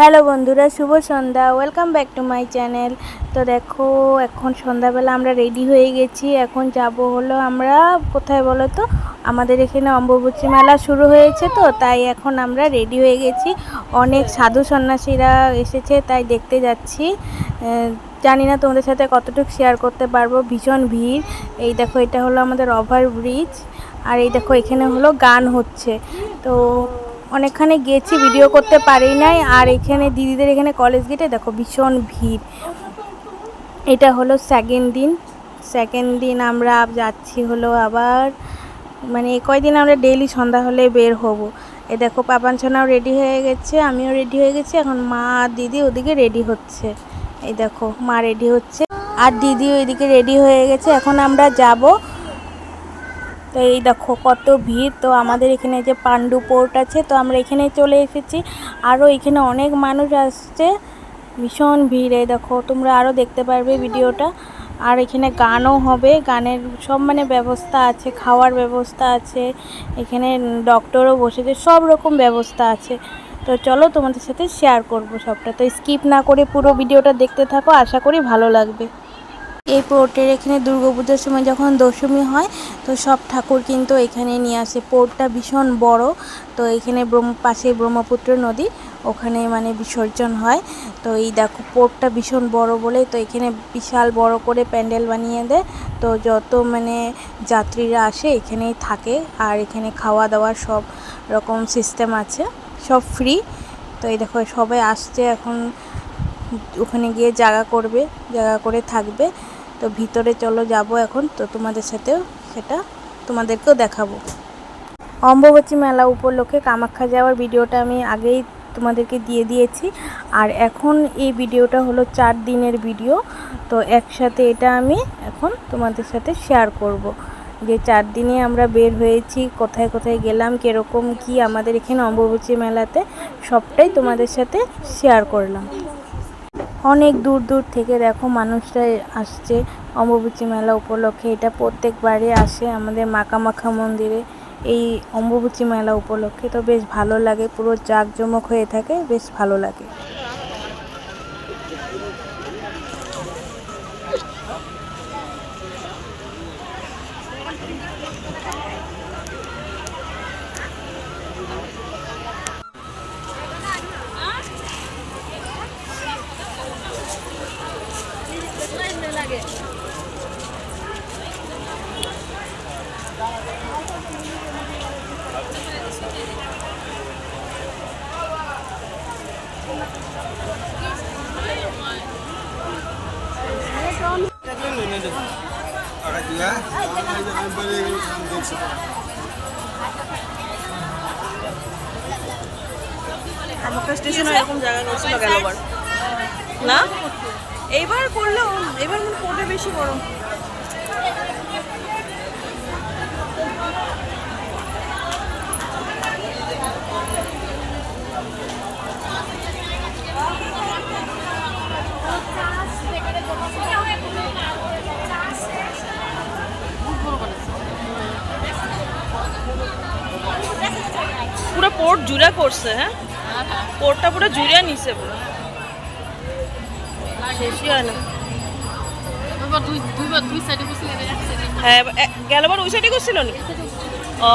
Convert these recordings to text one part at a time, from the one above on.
Hello বন্ধুরা, শুভ সন্ধ্যা। Welcome back to my channel তো দেখো, এখন সন্ধ্যাবেলা আমরা রেডি হয়ে গেছি। এখন যাব হলো আমরা, কোথায় বলো তো? আমাদের এখানে অম্বুবচী মেলা শুরু হয়েছে তো, তাই এখন আমরা রেডি হয়ে গেছি। অনেক সাধু সন্ন্যাসীরা এসেছে, তাই দেখতে যাচ্ছি। জানি না তোমাদের সাথে কতটুকু শেয়ার করতে পারব। ভীষণ ভিড়। এই দেখো, এটা হলো আমাদের ওভার ব্রিজ আর এই দেখো, এখানে হলো গান হচ্ছে। তো অনেকখানে গেছি ভিডিও করতে পারি নাই। আর এখানে দিদিদের এখানে কলেজ গেটে দেখো ভীষণ ভিড়। এটা হলো সেকেন্ড দিন। সেকেন্ড দিন আমরা যাচ্ছি হলো আবার মানে কয়দিন আমরা ডেইলি সন্ধ্যা হলে বের হব। এ দেখো পাপান সোনাও রেডি হয়ে গেছে, আমিও রেডি হয়ে গেছি। এখন মা দিদি ওদিকে রেডি হচ্ছে। এই দেখো মা রেডি হচ্ছে। আর দিদি ওইদিকে রেডি হয়ে গেছে। এখন আমরা যাব তো এই দেখো কত ভিড়। তো আমাদের এখানে যে পাণ্ডু পোর্ট আছে, তো আমরা এখানে চলে এসেছি। আরও এখানে অনেক মানুষ আসছে। ভীষণ ভিড় এই দেখো, তোমরা আরও দেখতে পারবে ভিডিওটা। আর এখানে গানও হবে, গানের সব মানে ব্যবস্থা আছে, খাওয়ার ব্যবস্থা আছে, এখানে ডক্টরও বসেছে, সব রকম ব্যবস্থা আছে। তো চলো তোমাদের সাথে শেয়ার করব সবটা। তো স্কিপ না করে পুরো ভিডিওটা দেখতে থাকো, আশা করি ভালো লাগবে। এই পোর্টের এখানে দুর্গাপুজোর সময় যখন দশমী হয়, তো সব ঠাকুর কিন্তু এখানে নিয়ে আসে। পোর্টটা ভীষণ বড়, তো এখানে পাশে ব্রহ্মপুত্র নদী, ওখানে মানে বিসর্জন হয়। তো এই দেখো, পোর্টটা ভীষণ বড় বলে, তো এখানে বিশাল বড় করে প্যান্ডেল বানিয়ে দেয়। তো যত মানে যাত্রীরা আসে, এখানেই থাকে। আর এখানে খাওয়া দাওয়ার সব রকম সিস্টেম আছে, সব ফ্রি তো এই দেখো, সবাই আসছে এখন ওখানে গিয়ে জায়গা করবে, জায়গা করে থাকবে। তো ভিতরে চলো যাব এখন, তো তোমাদের সাথেও সেটা তোমাদেরকেও দেখাবো। অম্বুবাচী মেলা উপলক্ষে কামাখ্যা যাওয়ার ভিডিওটা আমি আগেই তোমাদেরকে দিয়ে দিয়েছি। আর এখন এই ভিডিওটা হলো চার দিনের ভিডিও, তো একসাথে এটা আমি এখন তোমাদের সাথে শেয়ার করব। যে চার দিনে আমরা বের হয়েছি, কোথায় কোথায় গেলাম, কীরকম কি আমাদের এখানে অম্বুবাচী মেলাতে, সবটাই তোমাদের সাথে শেয়ার করলাম। অনেক দূর দূর থেকে দেখো মানুষরা আসছে। অম্বুবাচী মেলা উপলক্ষে এটা প্রত্যেকবারই আসে আমাদের মাকামাখা মন্দিরে। এই অম্বুবাচী মেলা উপলক্ষে তো বেশ ভালো লাগে, পুরো জাঁকজমক হয়ে থাকে, বেশ ভালো লাগে। আমাকে স্টেশনে এরকম জায়গা করছিল গেলবার না? এইবার করল এবার মনে পড়বে বেশি বড় পুরো পোর্ট জুড়ে করছে হ্যাঁ? পোর্টটা পুরো জুড়ে নিছে পুরো। শেষই হয় না। হ্যাঁ গেলবার ওই সাইডে করছিল নি? ও।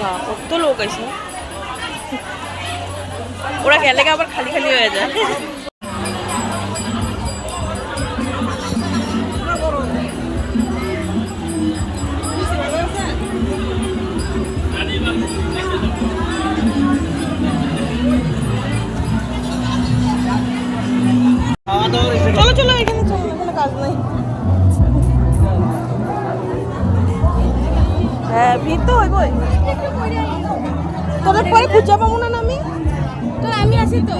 না কত লোক আছে। ওরা গেলে আবার খালি খালি হয়ে যায়। পরে খুঁজে পাবো না না আমি তো আমি আছি তো।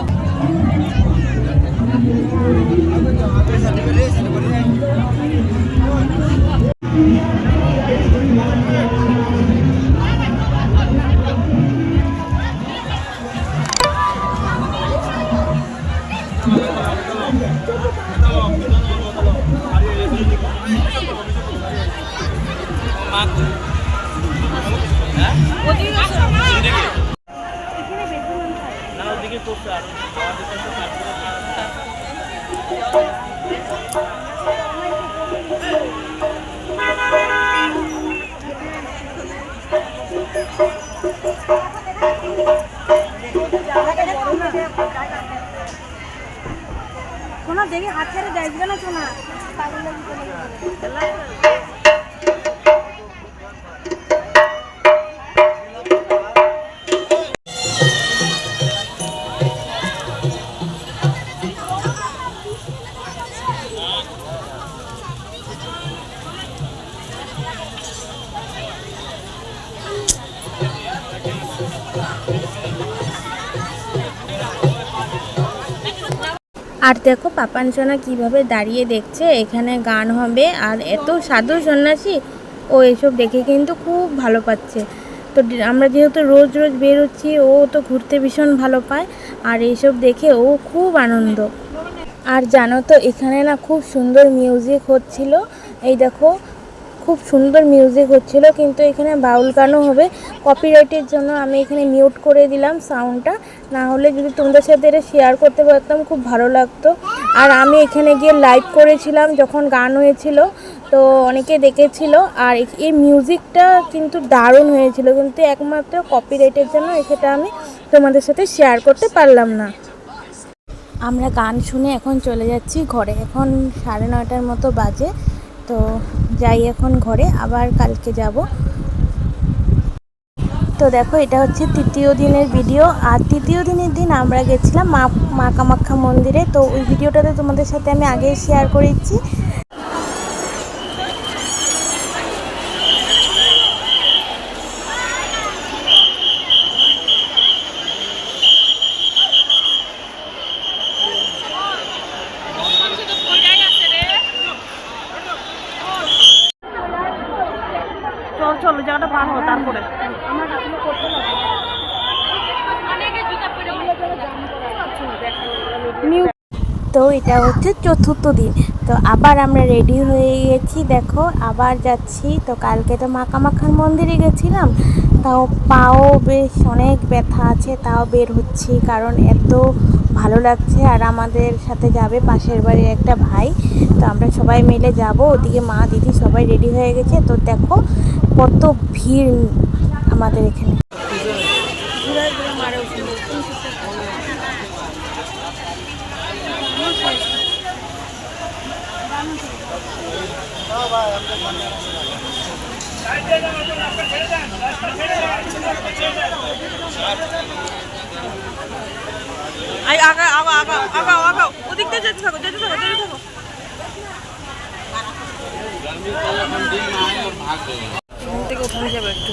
ওদিকে গেছে সোনা দেখি হাত ছেড়ে দেখবে না সোনা আর দেখো পাপান সোনা কীভাবে দাঁড়িয়ে দেখছে, এখানে গান হবে আর এত সাধু সন্ন্যাসী, ও এসব দেখে কিন্তু খুব ভালো পাচ্ছে। তো আমরা যেহেতু রোজ রোজ বেরোচ্ছি, ও তো ঘুরতে ভীষণ ভালো পায়, আর এইসব দেখে ও খুব আনন্দ। আর জানো তো, এখানে না খুব সুন্দর মিউজিক হচ্ছিল। এই দেখো খুব সুন্দর মিউজিক হচ্ছিল, কিন্তু এখানে বাউল গানও হবে। কপিরাইটের জন্য আমি এখানে মিউট করে দিলাম সাউন্ডটা না হলে যদি তোমাদের সাথে এটা শেয়ার করতে পারতাম, খুব ভালো লাগতো। আর আমি এখানে গিয়ে লাইভ করেছিলাম যখন গান হয়েছিল, তো অনেকে দেখেছিল। আর এই মিউজিকটা কিন্তু দারুণ হয়েছিল, কিন্তু একমাত্র কপিরাইটের জন্য সেটা আমি তোমাদের সাথে শেয়ার করতে পারলাম না। আমরা গান শুনে এখন চলে যাচ্ছি, ঘরে। এখন সাড়ে নয়টার মতো বাজে। তো যাই এখন ঘরে, আবার কালকে যাব। তো দেখো, এটা হচ্ছে তৃতীয় দিনের ভিডিও। আর তৃতীয় দিনের দিন আমরা গেছিলাম মা মা কামাখ্যা মন্দিরে। তো ওই ভিডিওটাতে তোমাদের সাথে আমি আগে শেয়ার করেছি চল চল ওই জায়গাটা পার হো তারপরে তো এটা হচ্ছে চতুর্থ দিন। তো আবার আমরা রেডি হয়ে গেছি। দেখো, আবার যাচ্ছি। তো কালকে তো মা কামাখ্যার মন্দিরে গেছিলাম। তাও পাও বেশ অনেক ব্যথা আছে, তাও বের হচ্ছি কারণ এত ভালো লাগছে। আর আমাদের সাথে যাবে পাশের বাড়ির একটা ভাই। তো আমরা সবাই মিলে যাব। ওদিকে মা, দিদি সবাই রেডি হয়ে গেছে। তো দেখো, কত ভিড় আমাদের এখানে। আই, আগা আগা আগা আগাও আগাও ওদিক যেতে থাকো যেতে থাকো যেতে থাকো। এখান থেকে ওখানে যাবে একটু।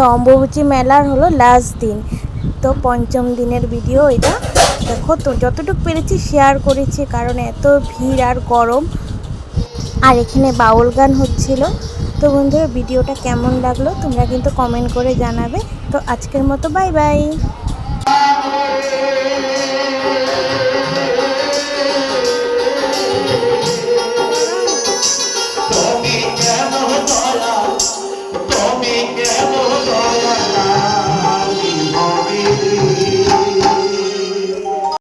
তো অম্বুবচী মেলার হলো লাস্ট দিন। তো পঞ্চম দিনের ভিডিও এটা। দেখো তো, যতটুকু পেরেছি শেয়ার করেছি, কারণ এত ভিড় আর গরম। আর এখানে বাউল গান হচ্ছিল। তো বন্ধুরা ভিডিওটা কেমন লাগল তোমরা কিন্তু কমেন্ট করে জানাবে। তো আজকের মতো বাই বাই